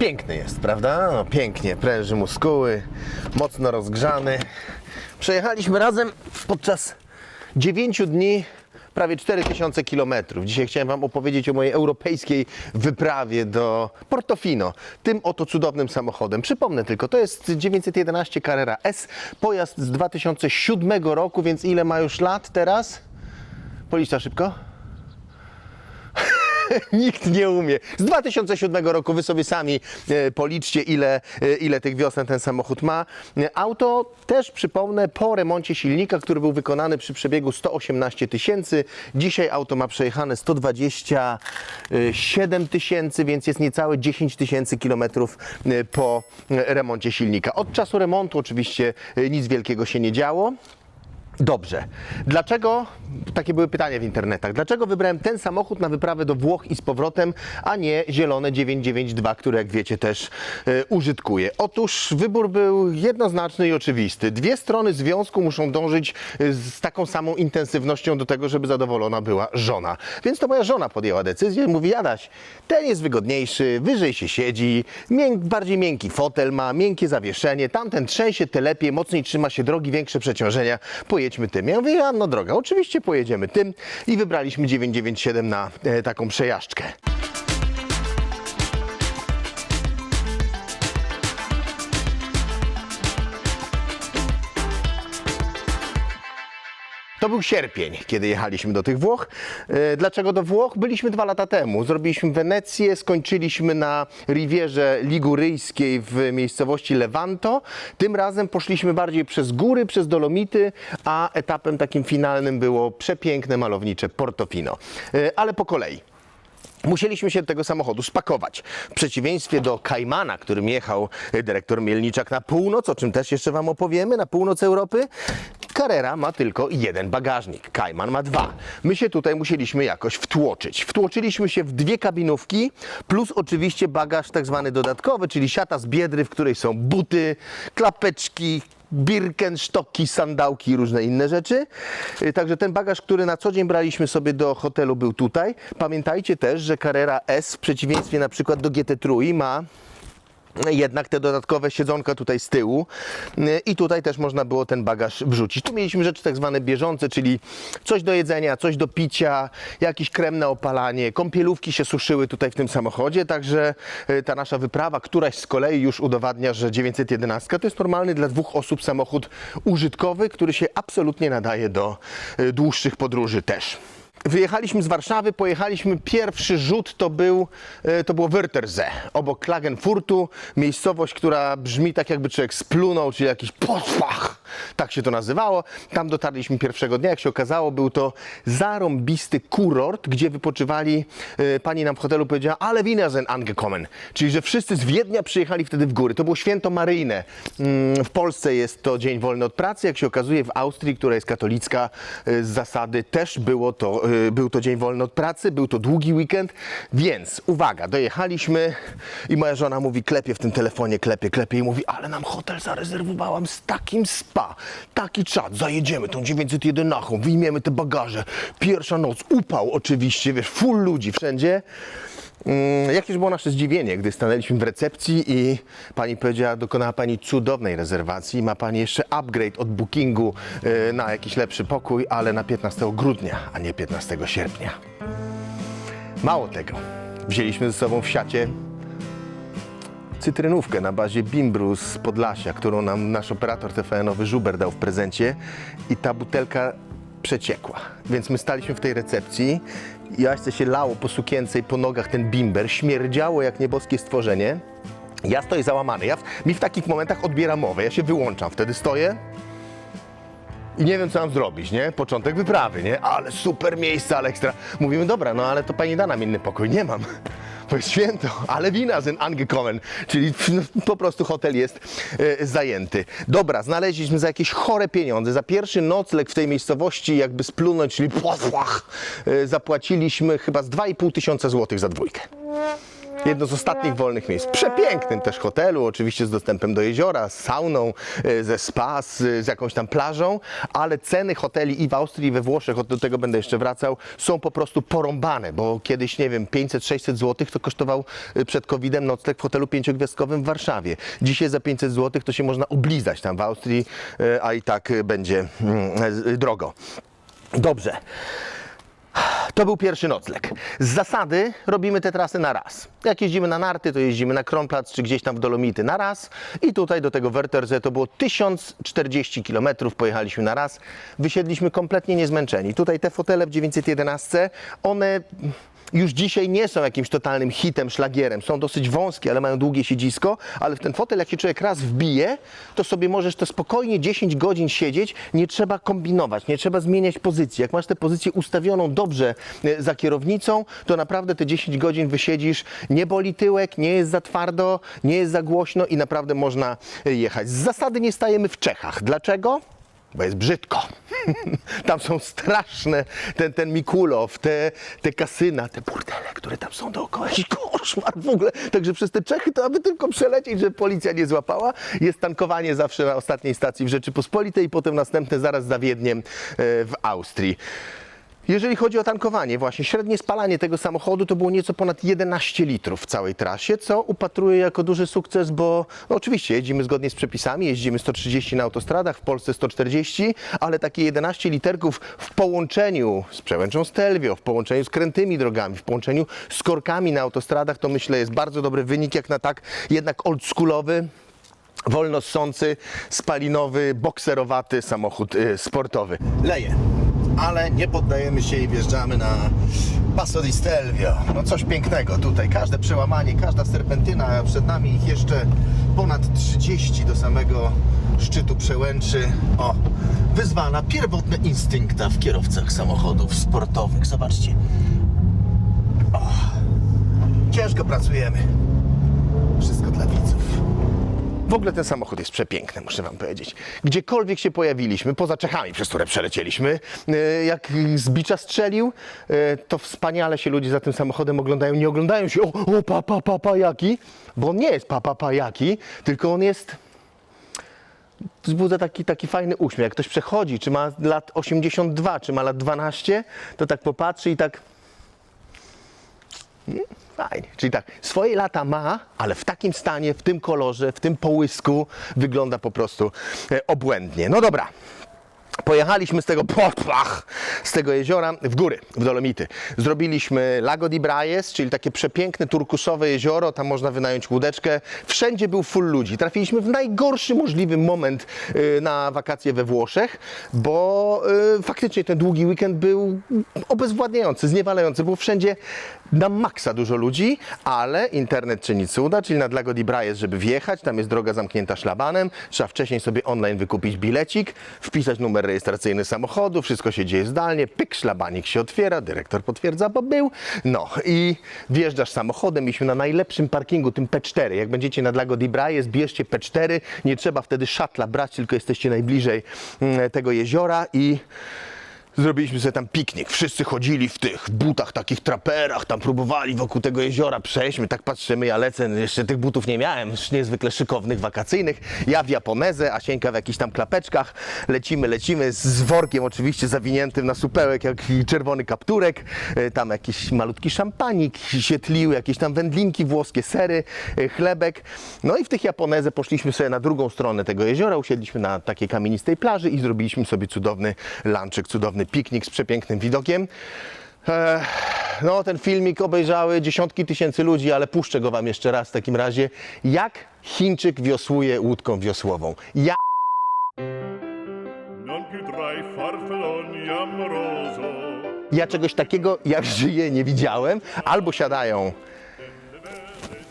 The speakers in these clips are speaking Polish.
Piękny jest, prawda? No, pięknie, pręży muskuły, mocno rozgrzany. Przejechaliśmy razem podczas 9 dni prawie 4000 km. Dzisiaj chciałem Wam opowiedzieć o mojej europejskiej wyprawie do Portofino. Tym oto cudownym samochodem. Przypomnę tylko, to jest 911 Carrera S, pojazd z 2007 roku, więc ile ma już lat teraz? Policza szybko. Nikt nie umie. Z 2007 roku wy sobie sami e, policzcie, ile, e, ile tych wiosen ten samochód ma. Auto też przypomnę po remoncie silnika, który był wykonany przy przebiegu 118 tysięcy. Dzisiaj auto ma przejechane 127 tysięcy, więc jest niecałe 10 tysięcy kilometrów e, po remoncie silnika. Od czasu remontu oczywiście nic wielkiego się nie działo. Dobrze. Dlaczego, takie były pytania w internetach, dlaczego wybrałem ten samochód na wyprawę do Włoch i z powrotem, a nie zielone 992, które jak wiecie też e, użytkuję? Otóż wybór był jednoznaczny i oczywisty. Dwie strony związku muszą dążyć e, z taką samą intensywnością do tego, żeby zadowolona była żona. Więc to moja żona podjęła decyzję mówi, Jadaś, ten jest wygodniejszy, wyżej się siedzi, mięk, bardziej miękki fotel ma, miękkie zawieszenie, tamten trzęsie, te lepiej, mocniej trzyma się drogi, większe przeciążenia, pojedźmy tym. Ja mówię, Anno droga, oczywiście pojedziemy tym i wybraliśmy 997 na e, taką przejażdżkę. To był sierpień, kiedy jechaliśmy do tych Włoch. E, Dlaczego do Włoch? Byliśmy dwa lata temu. Zrobiliśmy Wenecję, skończyliśmy na Rivierze Liguryjskiej w miejscowości Levanto. Tym razem poszliśmy bardziej przez góry, przez Dolomity, a etapem takim finalnym było przepiękne, malownicze Portofino. E, Ale po kolei. Musieliśmy się tego samochodu spakować. W przeciwieństwie do Kajmana, którym jechał e, dyrektor Mielniczak na północ, o czym też jeszcze Wam opowiemy, na północ Europy, Carrera ma tylko jeden bagażnik, Kajman ma dwa. My się tutaj musieliśmy jakoś wtłoczyć. Wtłoczyliśmy się w dwie kabinówki, plus oczywiście bagaż tak zwany dodatkowy, czyli siata z biedry, w której są buty, klapeczki, Birkenstocki, sandałki i różne inne rzeczy. Y, Także ten bagaż, który na co dzień braliśmy sobie do hotelu był tutaj. Pamiętajcie też, że Carrera S w przeciwieństwie na przykład do GT Trój ma jednak te dodatkowe siedzonka tutaj z tyłu Y, i tutaj też można było ten bagaż wrzucić. Tu mieliśmy rzeczy tak zwane bieżące, czyli coś do jedzenia, coś do picia, jakiś krem na opalanie, kąpielówki się suszyły tutaj w tym samochodzie, także y, ta nasza wyprawa, któraś z kolei już udowadnia, że 911 to jest normalny dla dwóch osób samochód użytkowy, który się absolutnie nadaje do y, dłuższych podróży też. Wyjechaliśmy z Warszawy, pojechaliśmy, pierwszy rzut to był, e, to było Wörthersee, obok Klagenfurtu, miejscowość, która brzmi tak jakby człowiek splunął, czyli jakiś poszwach, tak się to nazywało. Tam dotarliśmy pierwszego dnia, jak się okazało, był to zarąbisty kurort, gdzie wypoczywali, e, pani nam w hotelu powiedziała, ale wina sind angekommen, czyli że wszyscy z Wiednia przyjechali wtedy w góry. To było święto maryjne. Mm, W Polsce jest to dzień wolny od pracy, jak się okazuje w Austrii, która jest katolicka e, z zasady, też było to, e, był to dzień wolny od pracy, był to długi weekend, więc uwaga, dojechaliśmy i moja żona mówi, klepie w tym telefonie, klepie, klepie i mówi, ale nam hotel zarezerwowałam z takim spa, taki czat, zajedziemy tą 911, wyjmiemy te bagaże, pierwsza noc, upał oczywiście, wiesz, full ludzi wszędzie. Mm, Jakież było nasze zdziwienie, gdy stanęliśmy w recepcji i pani powiedziała, dokonała pani cudownej rezerwacji. Ma pani jeszcze upgrade od bookingu y, na jakiś lepszy pokój, ale na 15 grudnia, a nie 15 sierpnia. Mało tego, wzięliśmy ze sobą w siacie cytrynówkę na bazie Bimbru z Podlasia, którą nam nasz operator TVN-owy Żuber dał w prezencie i ta butelka przeciekła. Więc my staliśmy w tej recepcji, Jaśce się lało po sukience i po nogach ten bimber, śmierdziało jak nieboskie stworzenie. Ja stoję załamany, ja w, mi w takich momentach odbiera mowę, ja się wyłączam, wtedy stoję i nie wiem, co mam zrobić, nie? Początek wyprawy, nie? Ale super miejsce, ale ekstra. Mówimy, dobra, no ale to pani da nam inny pokój. Nie mam. To jest święto, ale wina sind angekommen, czyli no, po prostu hotel jest e, zajęty. Dobra, znaleźliśmy za jakieś chore pieniądze. Za pierwszy nocleg w tej miejscowości, jakby splunąć, czyli płach, e, zapłaciliśmy chyba z 2,5 tysiąca złotych za dwójkę. Jedno z ostatnich wolnych miejsc. Przepięknym też hotelu, oczywiście z dostępem do jeziora, z sauną, e, ze spa, z, z jakąś tam plażą, ale ceny hoteli i w Austrii, i we Włoszech, do tego będę jeszcze wracał, są po prostu porąbane, bo kiedyś, nie wiem, 500-600 zł to kosztował e, przed COVID-em nocleg w hotelu pięciogwiazdkowym w Warszawie. Dzisiaj za 500 zł to się można oblizać tam w Austrii, e, a i tak będzie mm, drogo. Dobrze. To był pierwszy nocleg. Z zasady robimy te trasy na raz. Jak jeździmy na narty, to jeździmy na Kronplatz czy gdzieś tam w Dolomity na raz. I tutaj do tego Werterze to było 1040 km, pojechaliśmy na raz. Wysiedliśmy kompletnie niezmęczeni. Tutaj te fotele w 911, one już dzisiaj nie są jakimś totalnym hitem, szlagierem. Są dosyć wąskie, ale mają długie siedzisko, ale w ten fotel, jak się człowiek raz wbije, to sobie możesz to spokojnie 10 godzin siedzieć, nie trzeba kombinować, nie trzeba zmieniać pozycji. Jak masz tę pozycję ustawioną dobrze e, za kierownicą, to naprawdę te 10 godzin wysiedzisz, nie boli tyłek, nie jest za twardo, nie jest za głośno i naprawdę można e, jechać. Z zasady nie stajemy w Czechach. Dlaczego? Bo jest brzydko. tam są straszne, ten, ten Mikulow, te, te kasyna, te burdele, które tam są dookoła. Jakiś koszmar w ogóle. Także przez te Czechy to aby tylko przelecieć, żeby policja nie złapała. Jest tankowanie zawsze na ostatniej stacji w Rzeczypospolitej i potem następne zaraz za Wiedniem e, w Austrii. Jeżeli chodzi o tankowanie, właśnie średnie spalanie tego samochodu to było nieco ponad 11 litrów w całej trasie, co upatruję jako duży sukces, bo no oczywiście jeździmy zgodnie z przepisami, jeździmy 130 na autostradach, w Polsce 140, ale takie 11 literków w połączeniu z przełęczą Stelvio, w połączeniu z krętymi drogami, w połączeniu z korkami na autostradach, to myślę jest bardzo dobry wynik, jak na tak jednak oldschoolowy, wolno ssący, spalinowy, bokserowaty samochód y, sportowy. Leje, ale nie poddajemy się i wjeżdżamy na Passo di Stelvio. No coś pięknego tutaj, każde przełamanie, każda serpentyna, a przed nami ich jeszcze ponad 30 do samego szczytu przełęczy. O, wyzwana pierwotne instynkta w kierowcach samochodów sportowych. Zobaczcie. O, ciężko pracujemy. Wszystko dla widzów. W ogóle ten samochód jest przepiękny, muszę Wam powiedzieć. Gdziekolwiek się pojawiliśmy, poza Czechami, przez które przelecieliśmy, e, jak z bicza strzelił, e, to wspaniale się ludzie za tym samochodem oglądają. Nie oglądają się, o, o pa, pa, pa, pa, jaki, bo on nie jest pa, pa, pa, jaki, tylko on jest wzbudza taki, taki fajny uśmiech. Jak ktoś przechodzi, czy ma lat 82, czy ma lat 12, to tak popatrzy i tak Fajnie. Czyli tak, swoje lata ma, ale w takim stanie, w tym kolorze, w tym połysku wygląda po prostu e, obłędnie. No dobra. Pojechaliśmy z tego poplach, z tego jeziora w góry, w Dolomity. Zrobiliśmy Lago di Braies, czyli takie przepiękne turkusowe jezioro, tam można wynająć łódeczkę. Wszędzie był full ludzi. Trafiliśmy w najgorszy możliwy moment y, na wakacje we Włoszech, bo y, faktycznie ten długi weekend był obezwładniający, zniewalający. Było wszędzie na maksa dużo ludzi, ale internet czyni cuda, czyli nad Lago di Braies, żeby wjechać, tam jest droga zamknięta szlabanem, trzeba wcześniej sobie online wykupić bilecik, wpisać numer rejestracyjny samochodu, wszystko się dzieje zdalnie, pyk, szlabanik się otwiera, dyrektor potwierdza, bo był, no i wjeżdżasz samochodem, mieliśmy na najlepszym parkingu, tym P4, jak będziecie nad Lago di Braies, bierzcie P4, nie trzeba wtedy szatla brać, tylko jesteście najbliżej mm, tego jeziora i Zrobiliśmy sobie tam piknik. Wszyscy chodzili w tych butach, takich traperach, tam próbowali wokół tego jeziora przejść. My tak patrzymy, ja lecę, jeszcze tych butów nie miałem, niezwykle szykownych, wakacyjnych. Ja w japonezę, Asieńka w jakichś tam klapeczkach. Lecimy, lecimy z workiem oczywiście zawiniętym na supełek, jak czerwony kapturek. E, Tam jakiś malutki szampanik się tlił, jakieś tam wędlinki włoskie, sery, e, chlebek. No i w tych japonezę poszliśmy sobie na drugą stronę tego jeziora, usiedliśmy na takiej kamienistej plaży i zrobiliśmy sobie cudowny lunchek, cudowny piknik z przepięknym widokiem. No, ten filmik obejrzały dziesiątki tysięcy ludzi, ale puszczę go Wam jeszcze raz w takim razie. Jak Chińczyk wiosłuje łódką wiosłową? Ja. Ja czegoś takiego jak żyję nie widziałem. Albo siadają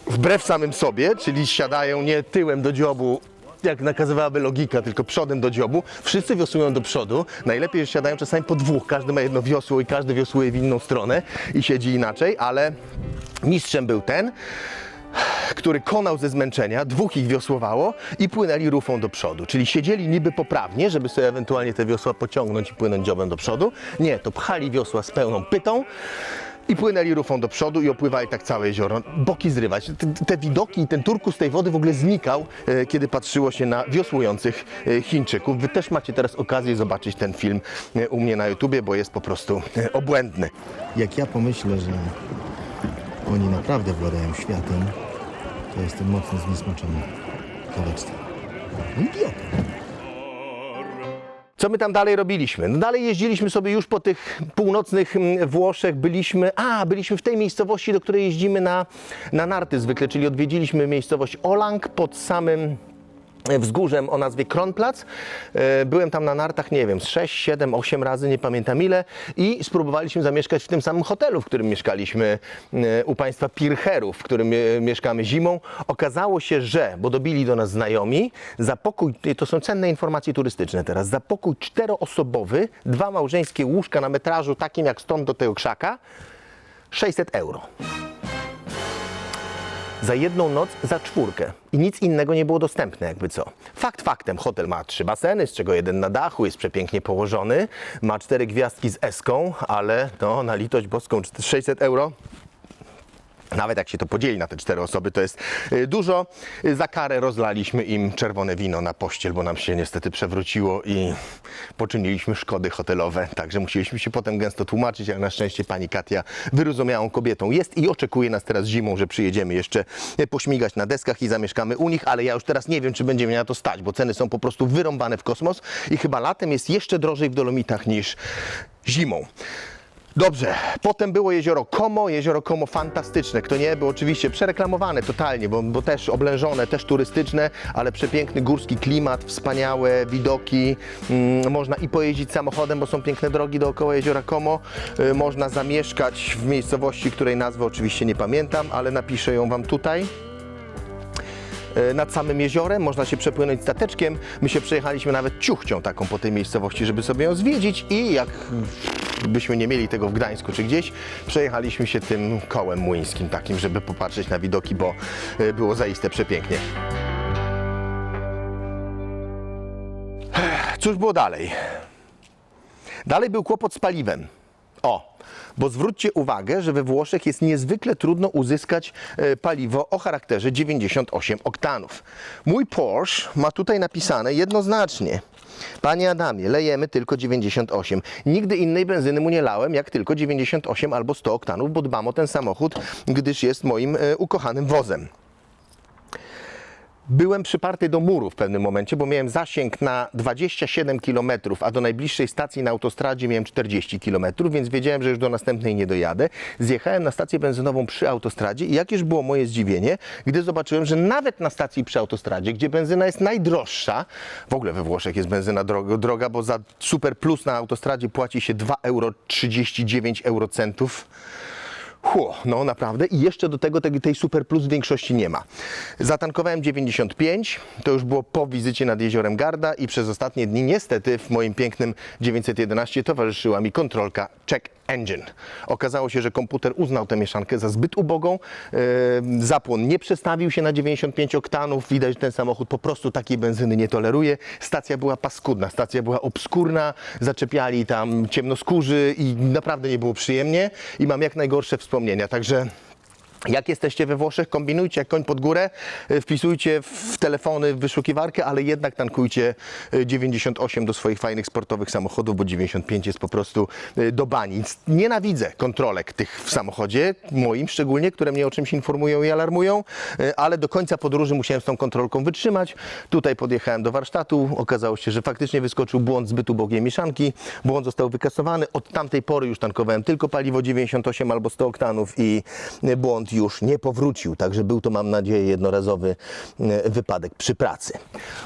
wbrew samym sobie, czyli siadają nie tyłem do dziobu, jak nakazywałaby logika, tylko przodem do dziobu. Wszyscy wiosłują do przodu. Najlepiej, że siadają czasami po dwóch. Każdy ma jedno wiosło i każdy wiosłuje w inną stronę i siedzi inaczej, ale mistrzem był ten, który konał ze zmęczenia, dwóch ich wiosłowało i płynęli rufą do przodu. Czyli siedzieli niby poprawnie, żeby sobie ewentualnie te wiosła pociągnąć i płynąć dziobem do przodu. Nie, to pchali wiosła z pełną pytą i płynęli rufą do przodu i opływali tak całe jezioro. Boki zrywać. Te, widoki i ten turkus tej wody w ogóle znikał, e, kiedy patrzyło się na wiosłujących e, Chińczyków. Wy też macie teraz okazję zobaczyć ten film e, u mnie na YouTubie, bo jest po prostu obłędny. Jak ja pomyślę, że oni naprawdę władają światem, to jestem mocno zniesmaczony kalectwem. Idiota. Co my tam dalej robiliśmy? No dalej jeździliśmy sobie już po tych północnych mm, Włoszech, byliśmy, a byliśmy w tej miejscowości, do której jeździmy na, na narty zwykle, czyli odwiedziliśmy miejscowość Olang pod samym wzgórzem o nazwie Kronplatz. E, Byłem tam na nartach, nie wiem, z 6, 7, 8 razy, nie pamiętam ile i spróbowaliśmy zamieszkać w tym samym hotelu, w którym mieszkaliśmy e, u państwa Pircherów, w którym e, mieszkamy zimą. Okazało się, że, bo dobili do nas znajomi, za pokój, to są cenne informacje turystyczne teraz, za pokój czteroosobowy, dwa małżeńskie łóżka na metrażu takim jak stąd do tego krzaka, 600 euro za jedną noc za czwórkę. I nic innego nie było dostępne, jakby co. Fakt faktem, hotel ma trzy baseny, z czego jeden na dachu, jest przepięknie położony, ma cztery gwiazdki z eską, ale no, na litość boską 600 euro. Nawet jak się to podzieli na te cztery osoby, to jest y, dużo. Y, Za karę rozlaliśmy im czerwone wino na pościel, bo nam się niestety przewróciło i poczyniliśmy szkody hotelowe. Także musieliśmy się potem gęsto tłumaczyć, ale na szczęście pani Katia wyrozumiałą kobietą jest i oczekuje nas teraz zimą, że przyjedziemy jeszcze y, pośmigać na deskach i zamieszkamy u nich, ale ja już teraz nie wiem, czy będzie mnie na to stać, bo ceny są po prostu wyrąbane w kosmos i chyba latem jest jeszcze drożej w Dolomitach niż zimą. Dobrze, potem było jezioro Como, jezioro Como fantastyczne, kto nie, było oczywiście przereklamowane totalnie, bo, bo też oblężone, też turystyczne, ale przepiękny górski klimat, wspaniałe widoki, mm, można i pojeździć samochodem, bo są piękne drogi dookoła jeziora Como, y, można zamieszkać w miejscowości, której nazwy oczywiście nie pamiętam, ale napiszę ją Wam tutaj. E, nad samym jeziorem, można się przepłynąć stateczkiem. My się przejechaliśmy nawet ciuchcią taką po tej miejscowości, żeby sobie ją zwiedzić i jak byśmy nie mieli tego w Gdańsku czy gdzieś, przejechaliśmy się tym kołem młyńskim takim, żeby popatrzeć na widoki, bo e, było zaiste przepięknie. Cóż było dalej? Dalej był kłopot z paliwem. O, bo zwróćcie uwagę, że we Włoszech jest niezwykle trudno uzyskać e, paliwo o charakterze 98 oktanów. Mój Porsche ma tutaj napisane jednoznacznie. Panie Adamie, lejemy tylko 98. Nigdy innej benzyny mu nie lałem, jak tylko 98 albo 100 oktanów, bo dbam o ten samochód, gdyż jest moim e, ukochanym wozem. Byłem przyparty do muru w pewnym momencie, bo miałem zasięg na 27 km, a do najbliższej stacji na autostradzie miałem 40 km, więc wiedziałem, że już do następnej nie dojadę. Zjechałem na stację benzynową przy autostradzie i jakież było moje zdziwienie, gdy zobaczyłem, że nawet na stacji przy autostradzie, gdzie benzyna jest najdroższa, w ogóle we Włoszech jest benzyna droga, droga bo za Super Plus na autostradzie płaci się 2,39 eurocentów. Hu, no naprawdę. I jeszcze do tego tej, tej Super Plus w większości nie ma. Zatankowałem 95, to już było po wizycie nad jeziorem Garda i przez ostatnie dni niestety w moim pięknym 911 towarzyszyła mi kontrolka Check Engine. Okazało się, że komputer uznał tę mieszankę za zbyt ubogą. Yy, zapłon nie przestawił się na 95 oktanów. Widać, że ten samochód po prostu takiej benzyny nie toleruje. Stacja była paskudna, stacja była obskurna, zaczepiali tam ciemnoskórzy i naprawdę nie było przyjemnie. I mam jak najgorsze wspomnienia. Także jak jesteście we Włoszech, kombinujcie jak koń pod górę, y, wpisujcie w telefony w wyszukiwarkę, ale jednak tankujcie y, 98 do swoich fajnych sportowych samochodów, bo 95 jest po prostu y, do bani. Nienawidzę kontrolek tych w samochodzie, moim szczególnie, które mnie o czymś informują i alarmują, y, ale do końca podróży musiałem z tą kontrolką wytrzymać. Tutaj podjechałem do warsztatu, okazało się, że faktycznie wyskoczył błąd zbyt ubogiej mieszanki, błąd został wykasowany. Od tamtej pory już tankowałem tylko paliwo 98 albo 100 oktanów i y, już nie powrócił, także był to, mam nadzieję, jednorazowy e, wypadek przy pracy.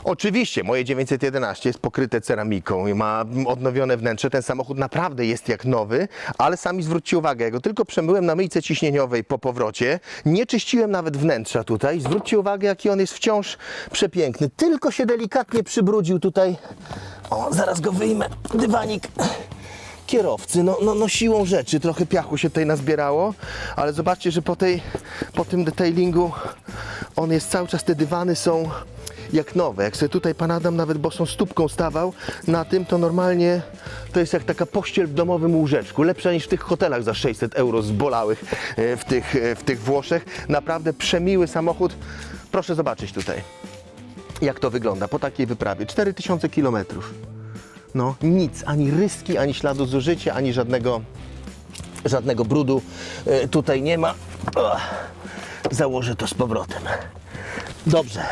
Oczywiście moje 911 jest pokryte ceramiką i ma odnowione wnętrze. Ten samochód naprawdę jest jak nowy, ale sami zwróćcie uwagę, jak go tylko przemyłem na myjce ciśnieniowej po powrocie, nie czyściłem nawet wnętrza tutaj. Zwróćcie uwagę, jaki on jest wciąż przepiękny. Tylko się delikatnie przybrudził tutaj. O, zaraz go wyjmę. Dywanik kierowcy, no, no, no siłą rzeczy trochę piachu się tutaj nazbierało, ale zobaczcie, że po, tej, po tym detailingu on jest cały czas, te dywany są jak nowe. Jak sobie tutaj pan Adam nawet bosą stópką stawał na tym, to normalnie to jest jak taka pościel w domowym łóżeczku. Lepsza niż w tych hotelach za 600 euro zbolałych e, w tych, e, w tych Włoszech. Naprawdę przemiły samochód. Proszę zobaczyć tutaj, jak to wygląda po takiej wyprawie. 4000 kilometrów. No nic, ani ryski, ani śladu zużycia, ani żadnego, żadnego brudu e, tutaj nie ma. Założę to z powrotem. Dobrze.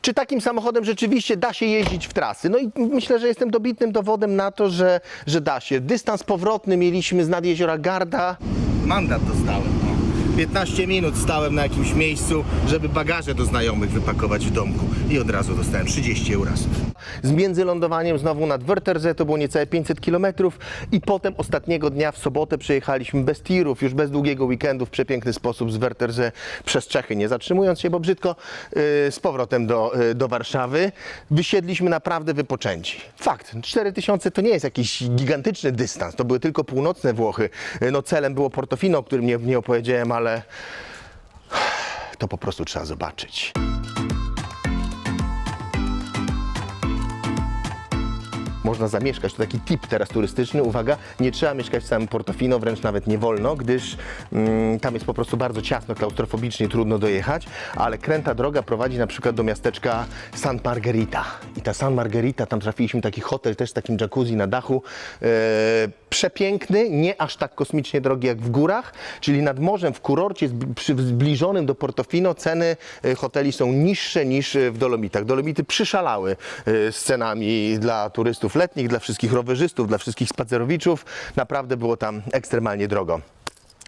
Czy takim samochodem rzeczywiście da się jeździć w trasy? No i myślę, że jestem dobitnym dowodem na to, że, że da się. Dystans powrotny mieliśmy z nad jeziora Garda. Mandat dostałem. no. 15 minut stałem na jakimś miejscu, żeby bagaże do znajomych wypakować w domku i od razu dostałem 30 eurasów. Z międzylądowaniem znowu nad Wörthersee to było niecałe 500 km i potem ostatniego dnia w sobotę przejechaliśmy bez tirów, już bez długiego weekendu w przepiękny sposób z Wörthersee przez Czechy, nie zatrzymując się, bo brzydko, yy, z powrotem do, yy, do Warszawy. Wysiedliśmy naprawdę wypoczęci. Fakt, 4000 to nie jest jakiś gigantyczny dystans, to były tylko północne Włochy. Yy, No celem było Portofino, o którym nie, nie opowiedziałem, ale to po prostu trzeba zobaczyć. Można zamieszkać, to taki tip teraz turystyczny, uwaga, nie trzeba mieszkać w samym Portofino, wręcz nawet nie wolno, gdyż mm, tam jest po prostu bardzo ciasno, klaustrofobicznie, trudno dojechać, ale kręta droga prowadzi na przykład do miasteczka San Margherita. I ta San Margherita, tam trafiliśmy taki hotel też z takim jacuzzi na dachu, e, przepiękny, nie aż tak kosmicznie drogi jak w górach, czyli nad morzem w kurorcie zbliżonym do Portofino ceny e, hoteli są niższe niż e, w Dolomitach. Dolomity przyszalały z cenami dla turystów letnich, dla wszystkich rowerzystów, dla wszystkich spacerowiczów. Naprawdę było tam ekstremalnie drogo.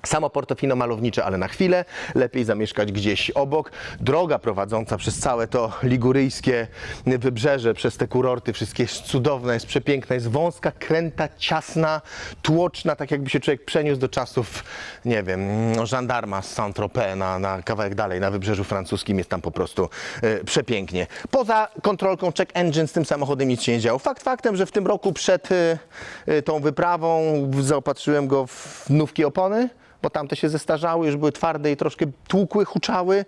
Samo Portofino malownicze, ale na chwilę. Lepiej zamieszkać gdzieś obok. Droga prowadząca przez całe to liguryjskie wybrzeże, przez te kurorty, wszystkie jest cudowne, jest przepiękna, jest wąska, kręta, ciasna, tłoczna, tak jakby się człowiek przeniósł do czasów, nie wiem, żandarma z Saint-Tropez na, na kawałek dalej, na wybrzeżu francuskim jest tam po prostu e, przepięknie. Poza kontrolką check engine z tym samochodem nic się nie działo. Fakt faktem, że w tym roku przed e, e, tą wyprawą zaopatrzyłem go w nówki opony, bo tamte się zestarzały, już były twarde i troszkę tłukły, huczały.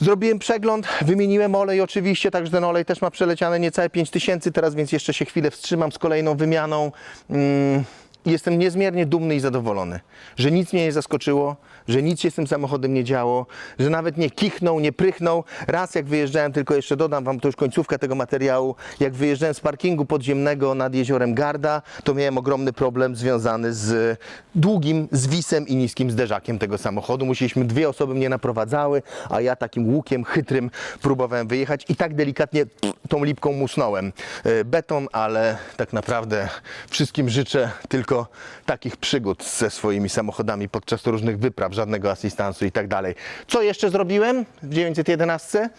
Zrobiłem przegląd, wymieniłem olej oczywiście, także ten olej też ma przeleciane niecałe 5000 teraz, więc jeszcze się chwilę wstrzymam z kolejną wymianą. Mm, Jestem niezmiernie dumny i zadowolony, że nic mnie nie zaskoczyło, że nic się z tym samochodem nie działo, że nawet nie kichnął, nie prychnął. Raz jak wyjeżdżałem, tylko jeszcze dodam wam, to już końcówka tego materiału, jak wyjeżdżałem z parkingu podziemnego nad jeziorem Garda, to miałem ogromny problem związany z długim zwisem i niskim zderzakiem tego samochodu. Musieliśmy, dwie osoby mnie naprowadzały, a ja takim łukiem chytrym próbowałem wyjechać i tak delikatnie tą lipką musnąłem. E, Beton, ale tak naprawdę wszystkim życzę tylko takich przygód ze swoimi samochodami podczas różnych wypraw, żadnego asystansu i tak dalej. Co jeszcze zrobiłem w 911?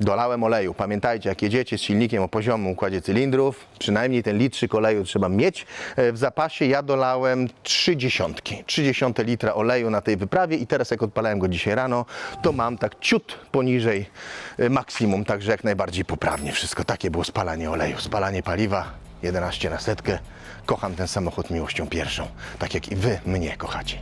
Dolałem oleju. Pamiętajcie, jak jedziecie z silnikiem o poziomym układzie cylindrów, przynajmniej ten litrzyk oleju trzeba mieć e, w zapasie. Ja dolałem 3 dziesiątki, 3 dziesiąte litra oleju na tej wyprawie i teraz jak odpalałem go dzisiaj rano, to mam tak ciut poniżej e, maksimum, także jak najbardziej poprawnie wszystko. Takie było spalanie oleju, spalanie paliwa, 11 na setkę. Kocham ten samochód miłością pierwszą, tak jak i wy mnie kochacie.